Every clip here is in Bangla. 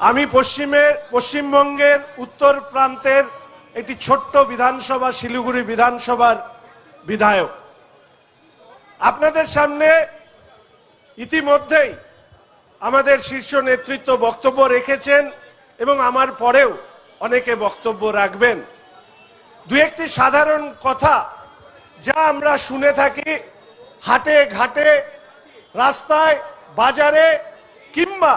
আমি পশ্চিমে, পশ্চিমবঙ্গের উত্তর প্রান্তের একটি ছোট্ট বিধানসভা, শিলিগুড়ি বিধানসভার বিধায়ক। আপনাদের সামনে ইতিমধ্যেই আমাদের শীর্ষ নেতৃত্ব বক্তব্য রেখেছেন এবং আমার পরেও অনেকে বক্তব্য রাখবেন। দু একটি সাধারণ কথা যা আমরা শুনে থাকি হাটে ঘাটে, রাস্তায়, বাজারে কিংবা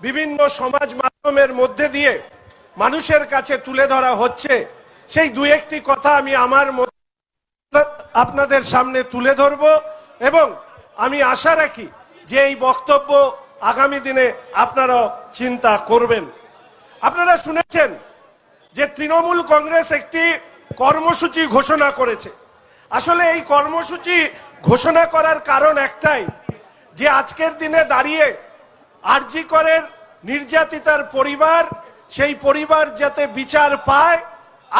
বিভিন্ন সমাজ মাধ্যমের মধ্যে দিয়ে মানুষের কাছে তুলে ধরা হচ্ছে। সেই দু একটি কথা আমি আমার আপনাদের সামনে তুলে ধরব এবং আমি আশা রাখি যে এই বক্তব্য আগামী দিনে আপনারা চিন্তা করবেন। আপনারা শুনেছেন যে তৃণমূল কংগ্রেস একটি কর্মসূচি ঘোষণা করেছে। আসলে এই কর্মসূচি ঘোষণা করার কারণ একটাই, যে আজকের দিনে দাঁড়িয়ে আরজি করের নির্যাতিতার পরিবার, সেই পরিবার যাতে বিচার পায়,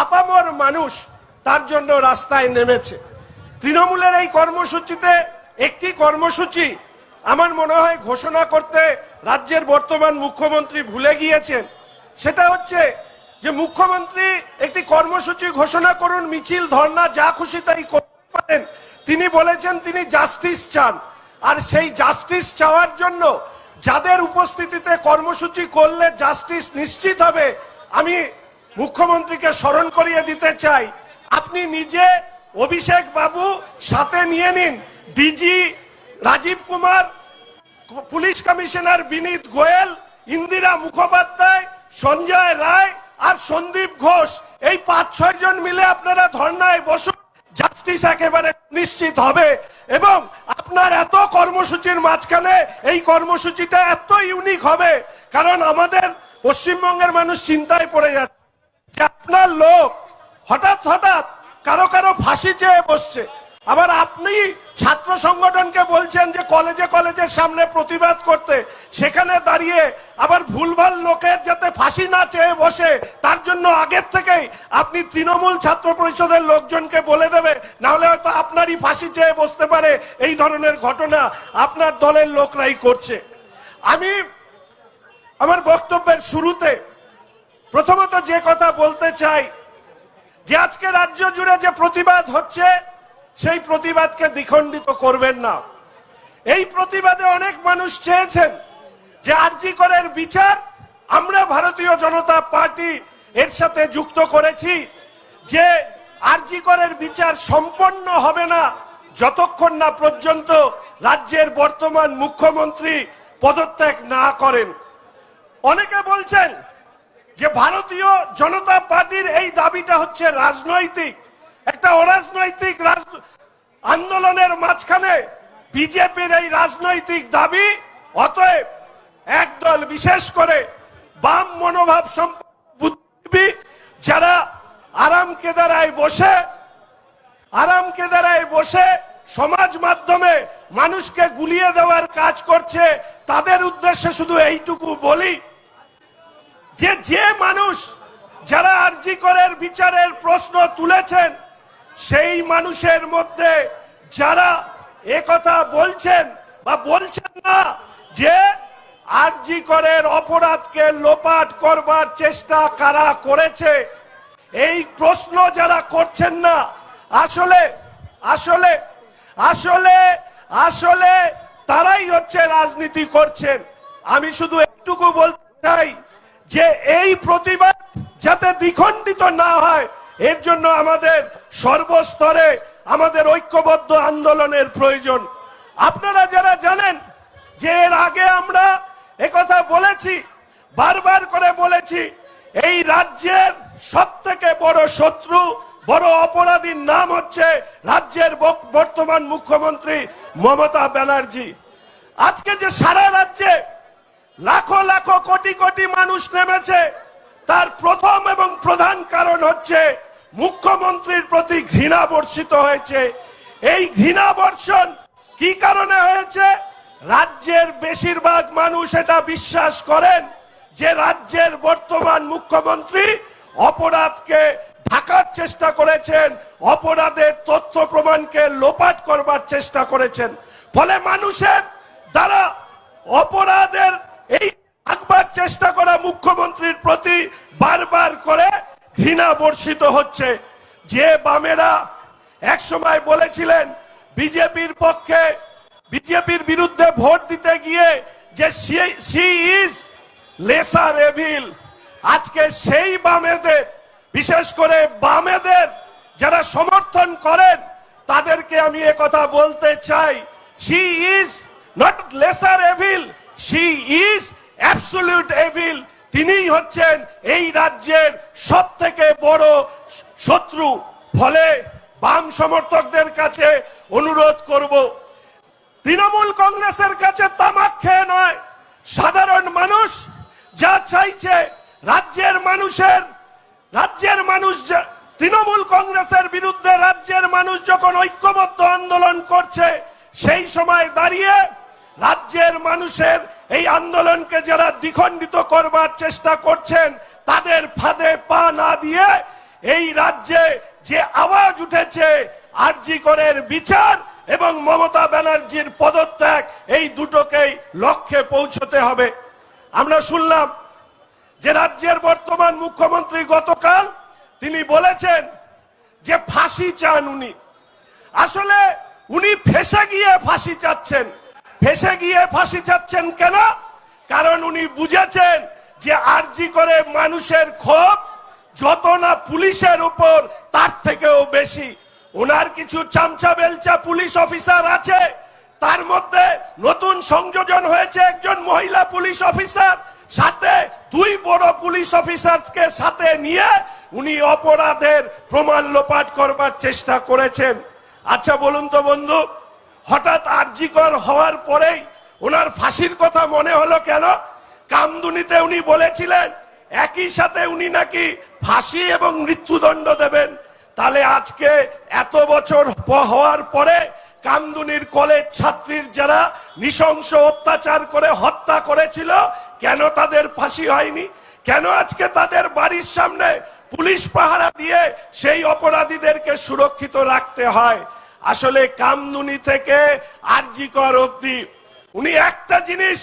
আপামর মানুষ তার জন্য রাস্তায় নেমেছে। তৃণমূলের এই কর্মসূচিতে একটি কর্মসূচি আমার মনে হয় ঘোষণা করতে রাজ্যের বর্তমান মুখ্যমন্ত্রী ভুলে গিয়েছেন। সেটা হচ্ছে যে মুখ্যমন্ত্রী একটি কর্মসূচি ঘোষণা করুন, মিছিল ধর্ণা যা খুশি তাই করতে পারেন। তিনি বলেছেন তিনি জাস্টিস চান। আর সেই জাস্টিস চাওয়ার জন্য যাদের উপস্থিতিতে কর্মসূচি করলে জাস্টিস নিশ্চিত হবে, আমি মুখ্যমন্ত্রীকে স্মরণ করিয়ে দিতে চাই। আপনি নিজে অভিষেক বাবু সাথে নিয়ে নিন। DG Rajeev Kumar, police commissioner Vineet Goyal, Indira Mukhopadhyay, Sanjay Roy আর সন্দীপ ঘোষ। এই পাঁচ ছয় জন মিলে আপনারা ধর্নায় বসুন। জাস্টিস একেবারে নিশ্চিত হবে এবং আপনার এত কর্মসূচির মাঝখানে এই কর্মসূচিটা এত ইউনিক হবে, কারণ আমাদের পশ্চিমবঙ্গের মানুষ চিন্তায় পড়ে যাচ্ছে যে আপনার লোক হঠাৎ হঠাৎ কারও কারও ফাঁসি চেয়ে বসছে। আবার আপনি ছাত্র সংগঠনকে বলছেন যে কলেজে কলেজের সামনে প্রতিবাদ করতে। সেখানে দাঁড়িয়ে আবার ভুলভাল লোকের যাতে ফাঁসি না চেয়ে বসে, তার জন্য আগের থেকেই আপনি তৃণমূল ছাত্র পরিষদের লোকজনকে বলে দেবে, নাহলে হয়তো আপনারই ফাঁসি চেয়ে বসতে পারে এই ধরনের ঘটনা আপনার দলের লোকরাই করছে। আমি আমার বক্তব্যের শুরুতে প্রথমত যে কথা বলতে চাই, যে আজকে রাজ্য জুড়ে যে প্রতিবাদ হচ্ছে সেই প্রতিবাদকে দ্বিখণ্ডিত করবেন না। এই প্রতিবাদে অনেক মানুষ চেয়েছেন যে আরজি করের বিচার আমরা ভারতীয় জনতা পার্টি এর সাথে যুক্ত করেছি, যে আরজি করের বিচার সম্পন্ন হবে না যতক্ষণ না পর্যন্ত রাজ্যের বর্তমান মুখ্যমন্ত্রী পদত্যাগ না করেন। অনেকে বলছেন যে ভারতীয় জনতা পার্টির এই দাবিটা হচ্ছে রাজনৈতিক। একটা অরাজনৈতিক রাজ- আন্দোলনের মাঝখানে বিজেপির এই রাজনৈতিক দাবি, অতএব একদল বিশেষ করে বাম মনোভাব বুদ্ধিজীবী যারা আরাম কেদারায় বসে, আরাম কেদারায় বসে সমাজ মাধ্যমে মানুষকে গুলিয়ে দেওয়ার কাজ করছে, তাদের উদ্দেশ্যে শুধু এইটুকু বলি যে যে মানুষ যারা আরজি করের বিচারের প্রশ্ন তুলেছেন সেই মানুষের মধ্যে যারা একথা বলছেন বা বলছেন না যে আরজি করের অপরাধকে লোপাট করবার চেষ্টা কারা করেছে, এই প্রশ্ন যারা করছেন না, আসলে আসলে আসলে আসলে তারাই হচ্ছে রাজনীতি করছেন। আমি শুধু একটুকু বলতে চাই যে এই প্রতিবাদ যাতে দ্বিখণ্ডিত না হয় এর জন্য আমাদের সর্বস্তরে আমাদের ঐক্যবদ্ধ আন্দোলনের প্রয়োজন। আপনারা যারা জানেন যে এর আগে আমরা একথা বলেছি, বারবার করে বলেছি, এই রাজ্যের সব থেকে বড় শত্রু, বড় অপরাধীর নাম হচ্ছে রাজ্যের বর্তমান মুখ্যমন্ত্রী মমতা ব্যানার্জি। আজকে যে সারা রাজ্যে লাখো লাখো কোটি কোটি মানুষ নেমেছে, তার প্রথম এবং প্রধান কারণ হচ্ছে মুখ্যমন্ত্রীর প্রতি ঘৃণা বর্ষিত হয়েছে। এই ঘৃণা বর্ষণ কি কারণে হয়েছে? রাজ্যের বেশিরভাগ মানুষ এটা বিশ্বাস করেন যে রাজ্যের বর্তমান মুখ্যমন্ত্রী অপরাধকে ঢাকার চেষ্টা করেছেন, অপরাধের তথ্য প্রমাণকে লোপাট করবার চেষ্টা করেছেন। ফলে মানুষের দ্বারা অপরাধের এই একবার চেষ্টা করা মুখ্যমন্ত্রীর প্রতি বারবার করে ঘৃণা বর্ষিত হচ্ছে। যে বামেরা এক সময় বলেছিলেন, বিজেপির পক্ষে, বিজেপির বিরুদ্ধে ভোট দিতে গিয়ে যে সি ইজ লেসার এভিল, আজকে সেই বামেদের, বিশেষ করে বামেদের যারা সমর্থন করেন, তাদেরকে আমি কথা বলতে চাই। She is not lesser evil she is absolute evil. তিনিই হচ্ছেন এই রাজ্যের সব থেকে বড় শত্রু। ফলে বাম সমর্থকদের কাছে অনুরোধ করব, তৃণমূল কংগ্রেসের কাছে তামাক খেয়ে নয়। সাধারণ মানুষ যা চাইছে, রাজ্যের মানুষের, রাজ্যের মানুষ তৃণমূল কংগ্রেসের বিরুদ্ধে রাজ্যের মানুষ যখন ঐক্যবদ্ধ আন্দোলন করছে, সেই সময় দাঁড়িয়ে রাজ্যের মানুষের এই আন্দোলনকে যারা দ্বিখণ্ডিত করবার চেষ্টা করছেন, তাদের ফাঁদে পা না দিয়ে এই রাজ্যে যে আওয়াজ উঠেছে, আরজি করের বিচার এবং মমতা ব্যানার্জির পদত্যাগ, এই দুটোকেই লক্ষ্যে পৌঁছতে হবে। আমরা শুনলাম যে রাজ্যের বর্তমান মুখ্যমন্ত্রী গতকাল তিনি বলেছেন যে ফাঁসি চান উনি। আসলে উনি ফেসে গিয়ে ফাঁসি চাচ্ছেন। ফেসে গিয়ে ফাঁসি চাচ্ছেন কেন? কারণ উনি বুঝেছেন যে আরজি করে মানুষের ক্ষোভ যত না পুলিশের উপর, তার থেকেও বেশি। ওনার কিছু চামচা বেলচা পুলিশ অফিসার আছে। তার মধ্যে নতুন সংযোজন হয়েছে একজন মহিলা পুলিশ অফিসার। সাথে দুই বড় পুলিশ অফিসারকে সাথে নিয়ে উনি অপরাধের প্রমাণ লোপাট করবার চেষ্টা করেছেন। আচ্ছা বলুন তো বন্ধু হঠাৎ আর্জিকর হওয়ার পরেই ওনার ফাঁসির কথা মনে হলো কেন? কামদুনিতে উনি বলেছিলেন, একই সাথে উনি নাকি ফাঁসি এবং মৃত্যুদণ্ড দেবেন। তাহলে আজকে এত বছর হওয়ার পরে কামদুনির কলেজ ছাত্রীর যারা নৃশংস অত্যাচার করে হত্যা করেছিল, কেন তাদের ফাঁসি হয়নি? কেন আজকে তাদের বাড়ির সামনে পুলিশ পাহারা দিয়ে সেই অপরাধীদেরকে সুরক্ষিত রাখতে হয়? আসলে কামদুনি থেকে আরজিকর অব্দি উনি একটা জিনিস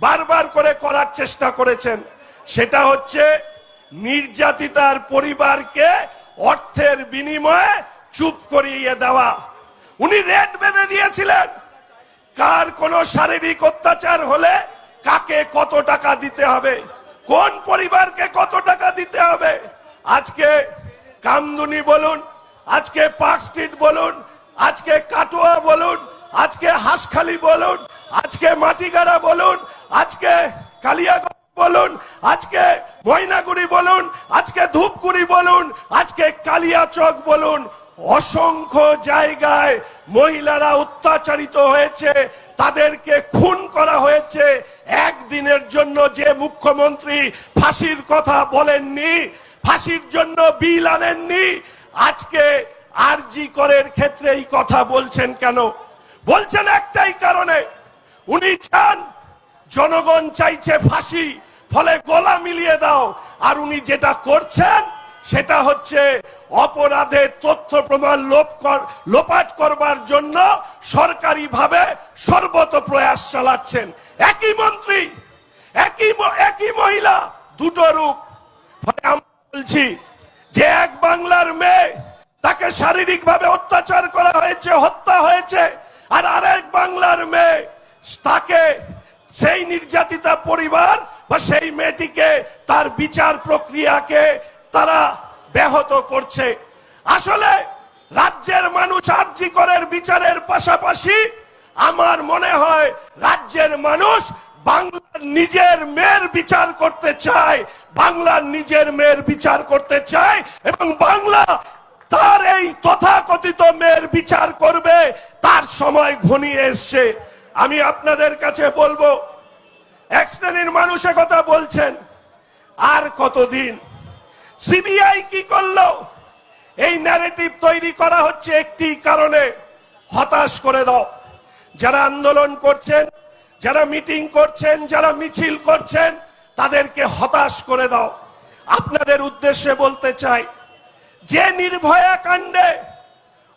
বারবার করে করার চেষ্টা করেছেন। সেটা হচ্ছে নির্যাতিতার পরিবারকে অর্থের বিনিময়ে চুপ করিয়ে দেওয়া। উনি রেট বেঁধে দিয়েছিলেন। কার কোন শারীরিক অত্যাচার হলে কাকে কত টাকা দিতে হবে? কোন পরিবারকে কত টাকা দিতে হবে? আজকে কামদুনি বলুন, আজকে পার্ক স্ট্রিট বলুন আজকে কাটোয়া বলুন, আজকে হাঁসখালি বলুন, আজকে মাটিগাড়া বলুন, আজকে কালিয়াগঞ্জ বলুন, আজকে ময়নাগুড়ি বলুন, আজকে ধূপগুড়ি বলুন, আজকে কালিয়াচক বলুন, অসংখ্য জায়গায় মহিলারা অত্যাচারিত হয়েছে, তাদেরকে খুন করা হয়েছে, একদিনের জন্য যে মুখ্যমন্ত্রী ফাঁসির কথা বলেননি, ফাঁসির জন্য বিল আনেননি, আজকে আরজি করের ক্ষেত্রে এই কথা বলছেন কেন? বলছেন একটাই কারণে, উনি চান জনগণ চাইছে ফাঁসি, ফলে গলা মিলিয়ে দাও। আর উনি যেটা করছেন, সেটা হচ্ছে অপরাধের তথ্য প্রমাণ লোপাট করবার জন্য সরকারি ভাবে সর্বত প্রয়াস চালাচ্ছেন। একই মন্ত্রী, একই একই মহিলা, দুটো রূপ। ফলে বলছি যে এক বাংলার মেয়ে তাকে শারীরিক ভাবে অত্যাচার করা হয়েছে, হত্যা হয়েছে। আর আরেক বাংলার মেয়ে, তাকে সেই নির্যাতিতা পরিবার বা সেই মেয়েটিকে তার বিচার প্রক্রিয়াকে তারা ব্যাহত করছে। আসলে রাজ্যের মানুষ আর্জি করের বিচারের পাশাপাশি আমার মনে হয় রাজ্যের মানুষ বাংলার নিজের মেয়ের বিচার করতে চায়, বাংলার নিজের মেয়ের বিচার করতে চায় এবং বাংলা তার এই তথাকথিত মেয়ের বিচার করবে, তার সময় ঘনিয়ে এসছে। আমি আপনাদের কাছে বলব, এক শ্রেণির মানুষ কথা বলছেন, আর কতদিন? সিবিআই কি করল? এই ন্যারেটিভ তৈরি করা হচ্ছে একটি কারণে। হতাশ করে দাও। যারা আন্দোলন করছেন, যারা মিটিং করছেন, যারা মিছিল করছেন, তাদেরকে হতাশ করে দাও। আপনাদের উদ্দেশ্যে বলতে চাই যে নির্ভয়া কাণ্ডে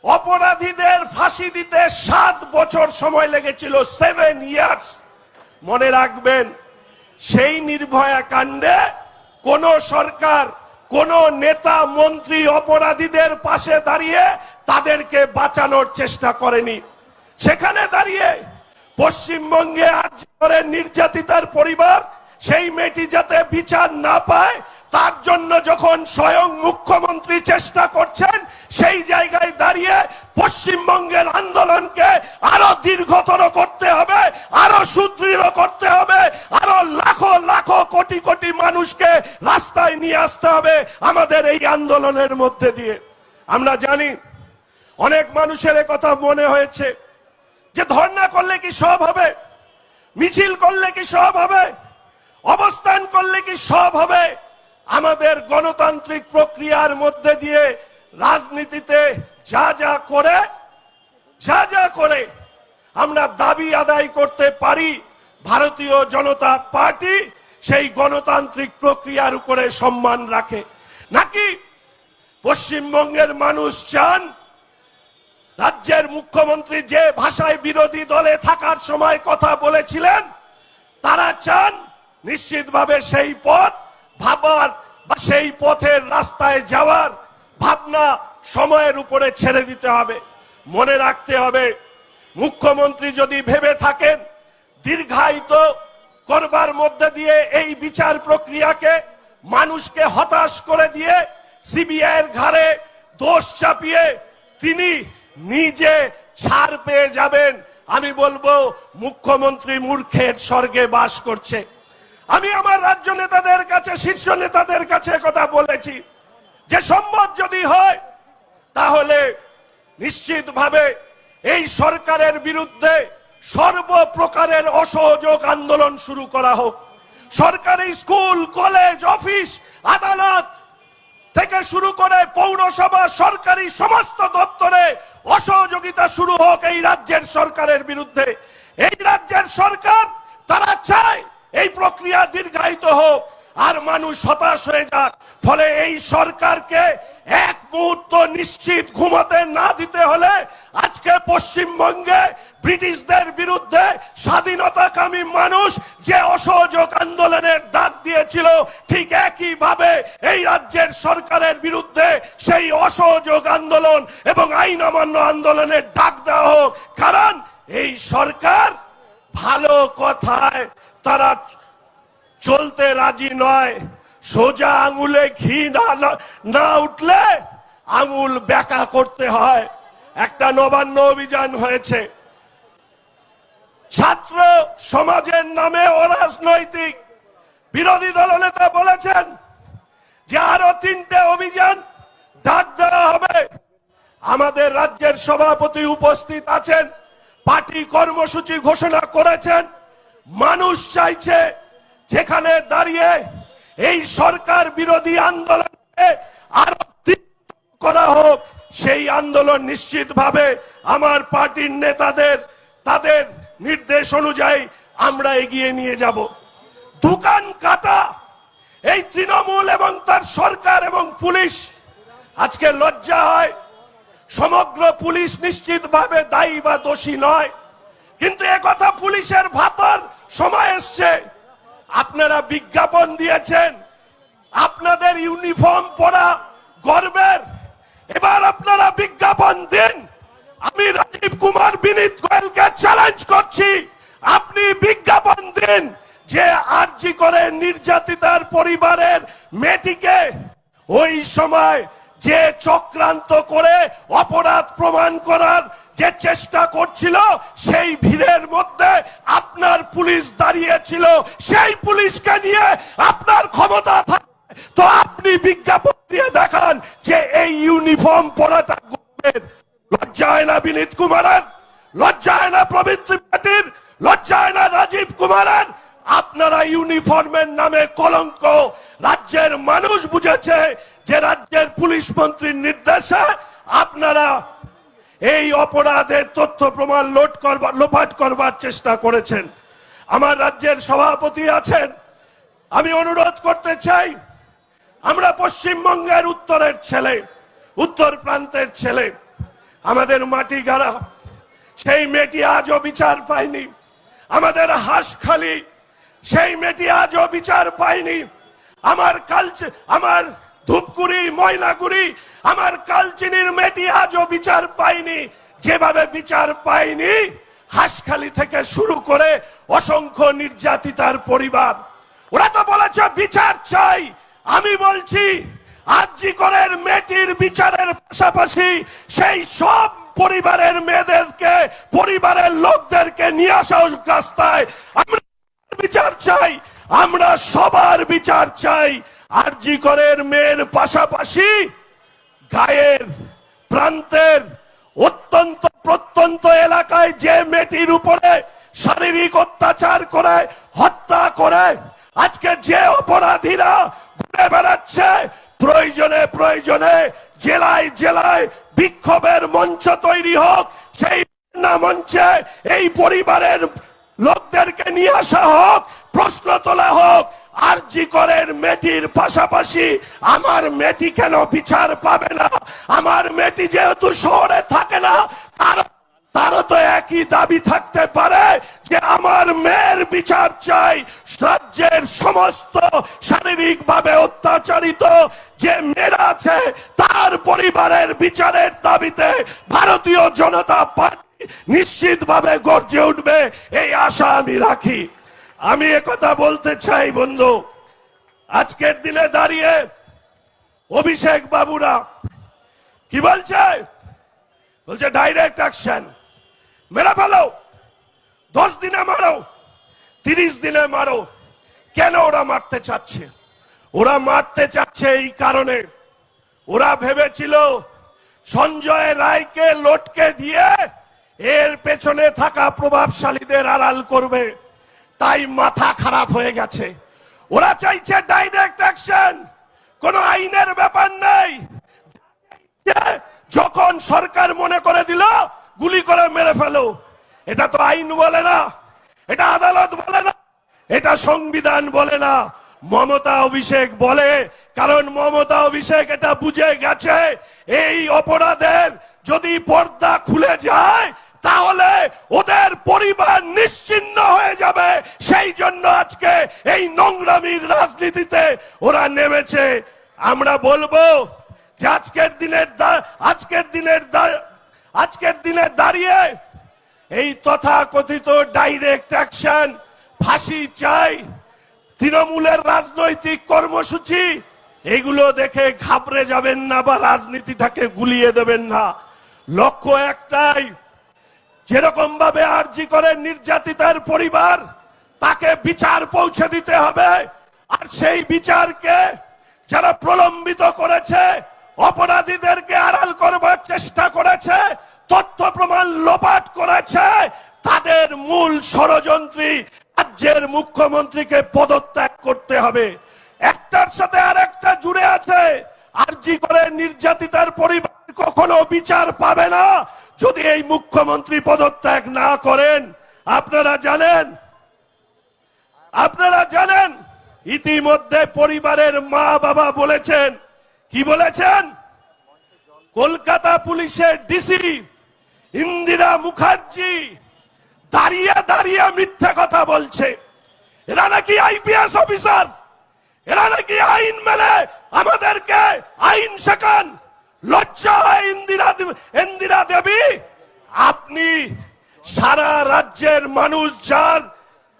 অপরাধীদের ফাঁসি দিতে সাত বছর সময় লেগেছিল সেভেন ইয়ার্স মনে রাখবেন, সেই নির্ভয়া কাণ্ডে কোন সরকার, কোন নেতা, মন্ত্রী, অপরাধীদের পাশে দাঁড়িয়ে তাদেরকে বাঁচানোর চেষ্টা করেনি। সেখানে দাঁড়িয়ে পশ্চিমবঙ্গে আজ করে নির্যাতিতার পরিবার, সেই মেয়েটি যাতে বিচার না পায় স্বয়ং মুখ্যমন্ত্রী চেষ্টা করছেন সেই জায়গায় দাঁড়িয়ে পশ্চিমবঙ্গের আন্দোলনকে আরও দীর্ঘতর করতে হবে, আরও সুদৃঢ় করতে হবে, আরও লাখো লাখো কোটি কোটি মানুষকে রাস্তায় নিয়ে আসতে হবে আমাদের এই আন্দোলনের মধ্যে দিয়ে। আমরা জানি অনেক মানুষের কথা মনে হয়েছে যে ধর্ণা করলে কি সব হবে, মিছিল করলে কি সব হবে, অবস্থান করলে কি সব হবে আমাদের গণতান্ত্রিক প্রক্রিয়ার মধ্যে দিয়ে রাজনীতিতে যা যা করে, যা যা করে আমরা দাবি আদায় করতে পারি, ভারতীয় জনতা পার্টি সেই গণতান্ত্রিক প্রক্রিয়ার উপরে সম্মান রাখে। নাকি পশ্চিমবঙ্গের মানুষ চান রাজ্যের মুখ্যমন্ত্রী যে ভাষায় বিরোধী দলে থাকার সময় কথা বলেছিলেন, তারা চান নিশ্চিতভাবে সেই পথ ভাবার বা সেই পথের রাস্তায় যাওয়ার ভাবনা সময়ের উপরে ছেড়ে দিতে হবে। মনে রাখতে হবে, মুখ্যমন্ত্রী যদি ভেবে থাকেন, দীর্ঘায়িত করবার মধ্যে দিয়ে এই বিচার প্রক্রিয়াকে মানুষকে হতাশ করে দিয়ে সিবিআই এর ঘাড়ে দোষ চাপিয়ে তিনি নিজে ছাড় পেয়ে যাবেন। আমি বলব, মুখ্যমন্ত্রী মূর্খের স্বর্গে বাস করছে। আমি আমার রাজ্য নেতাদের কাছে, শীর্ষ নেতাদের কাছে কথা বলেছি। যে সম্মত যদি হয়, তাহলে নিশ্চিতভাবে এই সরকারের বিরুদ্ধে সর্বপ্রকারের অসহযোগ আন্দোলন শুরু করা হোক। সরকারি স্কুল, কলেজ, অফিস, আদালত থেকে শুরু করে পৌরসভা, সরকারি সমস্ত দপ্তরে অসহযোগিতা শুরু হোক এই রাজ্যের সরকারের বিরুদ্ধে। এই রাজ্যের সরকার তারা চায় এই প্রক্রিয়া দীর্ঘায়িত হোক, আর মানুষ হতাশ হয়ে যাক। ফলে এই সরকারকে এক মুহূর্ত নিশ্চিত ঘুমাতে না দিতে হলে আজকে পশ্চিমবঙ্গে ব্রিটিশদের বিরুদ্ধে স্বাধীনতাকামী মানুষ যে অসহযোগ আন্দোলনের ডাক দিয়েছিল, ঠিক একই ভাবে এই রাজ্যের সরকারের বিরুদ্ধে সেই অসহযোগ আন্দোলন এবং আইন অমান্য আন্দোলনের ডাক দেওয়া হোক। কারণ এই সরকার ভালো কথায় তারা চলতে রাজি নয়। সোজা আঙুলে ঘি না না উঠলে আঙুল ব্যাকা করতে হয়। একটা নবান্ন অভিযান হয়েছে। ছাত্র সমাজের নামে অরাজনৈতিক বিরোধী দলনেতা বলেছেন যে আরও তিনটে অভিযান ডাক দেওয়া হবে। আমাদের রাজ্যের সভাপতি উপস্থিত আছেন, পার্টি কর্মসূচি ঘোষণা করেছেন। মানুষ চাইছে যেখানে দাঁড়িয়ে এই সরকার বিরোধী আন্দোলনকে আরও করা হোক, সেই আন্দোলন নিশ্চিতভাবে আমার পার্টির নেতাদের, তাদের নির্দেশ অনুযায়ী আমরা এগিয়ে নিয়ে যাব। দোকান কাটা, এই তৃণমূল এবং তার সরকার এবং পুলিশ আজকে লজ্জা হয়। সমগ্র পুলিশ নিশ্চিতভাবে দায়ী বা দোষী নয়। কিন্তু একথা পুলিশের ভাবার সময় এসছে। আপনারা বিজ্ঞাপন দিয়েছেন। আপনাদের ইউনিফর্ম পরা গর্বের। এবার আপনারা বিজ্ঞাপন দিন। আমি রাজীব কুমার, বিনীত গোয়েলকে চ্যালেঞ্জ করছি। আপনি বিজ্ঞাপন দিন যে আরজি করে নির্যাতিতার পরিবারের মেয়েটিকে ওই সময় যে চক্রান্ত করে অপরাধ প্রমাণ করার যে চেষ্টা করছিল, সেই ভিড়ের মধ্যে আপনার পুলিশ দাঁড়িয়েছিল। সেই পুলিশকে নিয়ে আপনার ক্ষমতা তো আপনি বিজ্ঞাপন দিয়ে দেখান যে এই ইউনিফর্ম পরাটা লজ্জায় না বিনীত কুমারের, লজ্জায় না প্রবৃত্তি পাটির লজ্জায় না রাজীব কুমারের। আপনারা ইউনিফর্মের নামে কলঙ্ক। রাজ্যের মানুষ বুঝেছে যে রাজ্যের পুলিশ মন্ত্রীর নির্দেশে আপনারা এই অপরাধের তথ্য প্রমাণ লোট করবার, লোপাট করবার চেষ্টা করেছেন। আমার রাজ্যের সভাপতি আছেন। আমি অনুরোধ করতে চাই, আমরা পশ্চিমবঙ্গের উত্তরের ছেলে, উত্তর প্রান্তের ছেলে, আমাদের মাটি গাড়া, সেই মেয়েটি আজও বিচার পায়নি। আমাদের হাঁসখালি সেই মেয়েটি আজও বিচার পায়নি। আমার কালচার আমার ধূপগুড়ি, ময়নাগুড়ি, আমার কালচিনির মেয়েটি আজও বিচার পায়নি। যেভাবে বিচার পায়নি, হাসখালি থেকে শুরু করে অসংখ্য নির্যাতিতার পরিবার। ওরা তো বলেছে, বিচার চাই। আমি বলছি আরজি করের মেয়েটির বিচারের পাশাপাশি সেই সব পরিবারের মেয়েদেরকে, পরিবারের লোকদেরকে নিয়ে আসা রাস্তায়। আমরা বিচার চাই, আমরা সবার বিচার চাই। আরজি করের মেয়ের পাশাপাশি গায়ের প্রান্তের অত্যন্ত প্রত্যন্ত এলাকায় যে মেয়েটির উপরে শারীরিক অত্যাচার করে, হত্যা করে, আজকে যে অপরাধীরা ঘুরে বেড়াচ্ছে, প্রয়োজনে প্রয়োজনে, জেলায় জেলায় বিক্ষোভের মঞ্চ তৈরি হোক, সেই মঞ্চে এই পরিবারের লোকদেরকে নিয়ে আসা হোক, প্রশ্ন তোলা হোক আর জি করের মেয়েটির পাশাপাশি, আমার মেয়েটি কেন বিচার পাবে না? আমার মেয়েটি যেহেতু শহরে থাকে না, তার, তারও তো একই দাবি থাকতে পারে যে আমার মেয়ের বিচার চাই। রাজ্যের সমস্ত শারীরিক ভাবে অত্যাচারিত যে মেয়েরা আছে, তার পরিবারের বিচারের দাবিতে ভারতীয় জনতা পার্টি নিশ্চিতভাবে গর্জে উঠবে, এই আশা আমি রাখি। আমি একথা বলতে চাই, বন্ধু। আজকের দিনে দাঁড়িয়ে অভিষেক বাবুরা কি বলছে? বলছে ডাইরেক্ট অ্যাকশন মেরা ফেলো। দশ দিনে মারো। তিরিশ দিনে মারো। কেন ওরা মারতে চাচ্ছে? ওরা মারতে চাচ্ছে এই কারণে। ওরা ভেবেছিল সঞ্জয় রায়কে লটকে দিয়ে এর পেছনে থাকা প্রভাবশালীদের আড়াল করবে। তাই মাথা খারাপ হয়ে গেছে। ওরা চাইছে ডাইরেক্ট অ্যাকশন কোন আইনের ব্যাপার নেই। যখন সরকার মনে করে দিল, গুলি করে মেরে ফেলো। এটা তো আইন বলে না। এটা আদালত বলে না। এটা সংবিধান বলে না। মমতা অভিষেক বলে, কারণ মমতা অভিষেক এটা বুঝে গেছে, এই অপরাধের যদি পর্দা খুলে যায় তাহলে ওদের পরিবার নিশ্চিন্ন হয়ে যাবে। সেই জন্য আজকে এই নোংরামির রাজনীতিতে ওরা নেমেছে। আমরা বলব যে আজকের দিনের আজকের দিনের আজকের দিনে দাঁড়িয়ে এই তথাকথিত ডাইরেক্ট অ্যাকশন ফাঁসি চাই, তৃণমূলের রাজনৈতিক কর্মসূচি, এগুলো দেখে ঘাবড়ে যাবেন না বা রাজনীতিটাকে গুলিয়ে দেবেন না। লক্ষ্য একটাই যেরকম ভাবে আর্জি করে নির্যাতিতার পরিবার, তাকে বিচার পৌঁছে দিতে হবে। আর সেই বিচারকে যারা প্রলম্বিত করেছে, অপরাধীদেরকে আড়াল করবার চেষ্টা করেছে, তথ্য প্রমাণ লোপাট করেছে, তাদের মূল ষড়যন্ত্রী রাজ্যের মুখ্যমন্ত্রীকে পদত্যাগ করতে হবে। একটার সাথে আর একটা জুড়ে আছে। আরজি করে নির্যাতিতার পরিবার কখনো বিচার পাবে না। যদি এই মুখ্যমন্ত্রী পদত্যাগ না করেন, আপনারা জানেন? আপনারা জানেন? ইতিমধ্যে পরিবারের মা বাবা বলেছেন, কি বলেছেন? কলকাতা পুলিশের ডিসি ইন্দিরা মুখার্জি দাঁড়িয়ে দাঁড়িয়ে মিথ্যে কথা বলছে। এরা নাকি আইপিএস অফিসার? এরা নাকি আইন মেনে আমাদেরকে আইন শেখান? লজ্জা হয় ইন্দিরা ইন্দিরা দেবী, আপনি সারা রাজ্যের মানুষ যার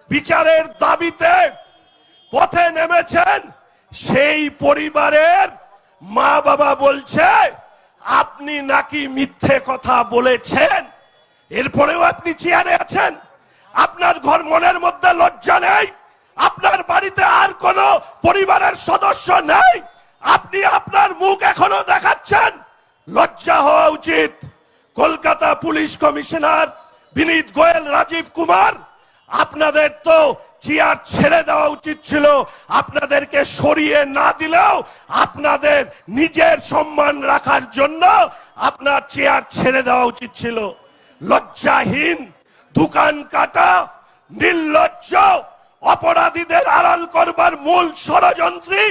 বিচারের দাবিতে পথে নেমেছেন, সেই পরিবারের মা বাবা বলছে, আপনি নাকি মিথ্যে কথা বলেছেন। এরপরেও আপনি চেয়ারে আছেন। আপনার ঘর মনের মধ্যে লজ্জা নেই। আপনার বাড়িতে আর কোন পরিবারের সদস্য নেই। আপনি আপনার মুখ এখনও দেখাচ্ছেন। লজ্জা হওয়া উচিত। কলকাতা পুলিশ কমিশনার বিনীত গোয়েল রাজীব কুমার, আপনাদের তো চেয়ার ছেড়ে দেওয়া উচিত ছিল। আপনাদেরকে সরিয়ে না দিলেও আপনাদের নিজের সম্মান রাখার জন্য আপনার চেয়ার ছেড়ে দেওয়া উচিত ছিল। লজ্জাহীন, দোকান কাটা, নির্লজ্জ, অপরাধীদের আড়াল করবার মূল ষড়যন্ত্রী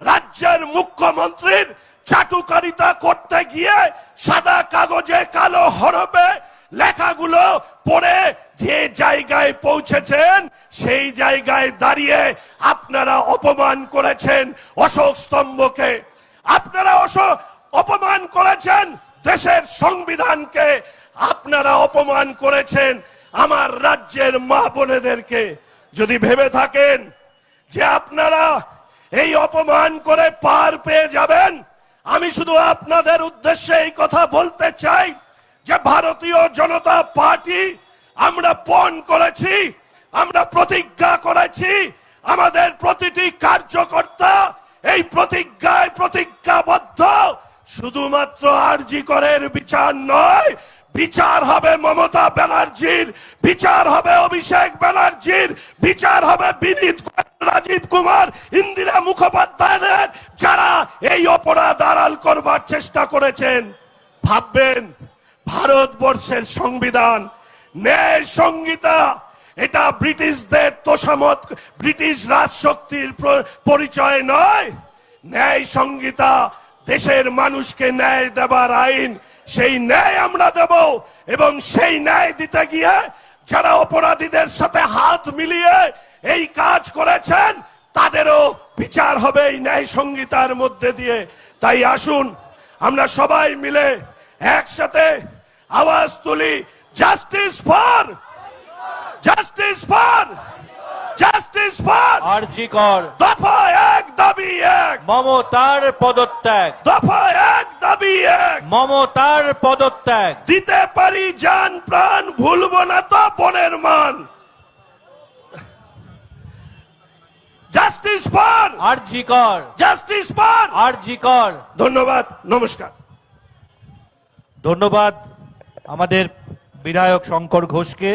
রাজ্যের মুখ্যমন্ত্রীর চাটুকারিতা করতে গিয়ে সাদা কাগজে কালো হরপে লেখাগুলো পড়ে যে জায়গায় পৌঁছেছেন, সেই জায়গায় দাঁড়িয়ে আপনারা অপমান করেছেন অশোক স্তম্ভকে। আপনারা অশোক অপমান করেছেন দেশের সংবিধানকে। আপনারা অপমান করেছেন আমার রাজ্যের মা বোনেদেরকে। যদি ভেবে থাকেন যে আপনারা এই অপমান করে পার পেয়ে যাবেন। আমি শুধু আপনাদের উদ্দেশ্যে এই কথা বলতে চাই যে ভারতীয় জনতা পার্টি আমরা পণ করেছি, আমরা প্রতিজ্ঞা করেছি, আমাদের প্রতিটি কার্যকর্তা এই প্রতিজ্ঞায় প্রতিজ্ঞাবদ্ধ। শুধুমাত্র আরজি করের বিচার নয়, বিচার হবে মমতা ব্যানার্জির, বিচার হবে অভিষেক ব্যানার্জির, বিচার হবে বিনীত রাজীব কুমার, ইন্দিরা মুখোপাধ্যায়দের যারা এই অপরাধ আড়াল করবার চেষ্টা করেছেন, ভাববেন ভারতবর্ষের সংবিধান, ন্যায় সংহিতা, এটা ব্রিটিশদের তোষামত, ব্রিটিশ রাজশক্তির প্র- পরিচয় নয়। ন্যায় সংহিতা, দেশের মানুষকে ন্যায় দেবার আইন, সেই ন্যায় আমরা দেব এবং সেই ন্যায় দিতে গিয়ে যারা অপরাধীদের সাথে হাত মিলিয়ে এই কাজ করেছেন তাদেরও বিচার হবে এই ন্যায় সংহিতার মধ্যে দিয়ে। তাই আসুন আমরা সবাই মিলে একসাথে আওয়াজ তুলি justice for justice for justice for RG Kar. দফা এক দাবি এক। মমতার পদত্যাগ। দফা এক দাবি এক। মমতার পদত্যাগ। দিতে পারি জান প্রাণ ভুলব না তো বনের মান। জাস্টিস ফর আরজি কর জাস্টিস ফর আরজি কর ধন্যবাদ নমস্কার। ধন্যবাদ আমাদের বিধায়ক শঙ্কর ঘোষকে।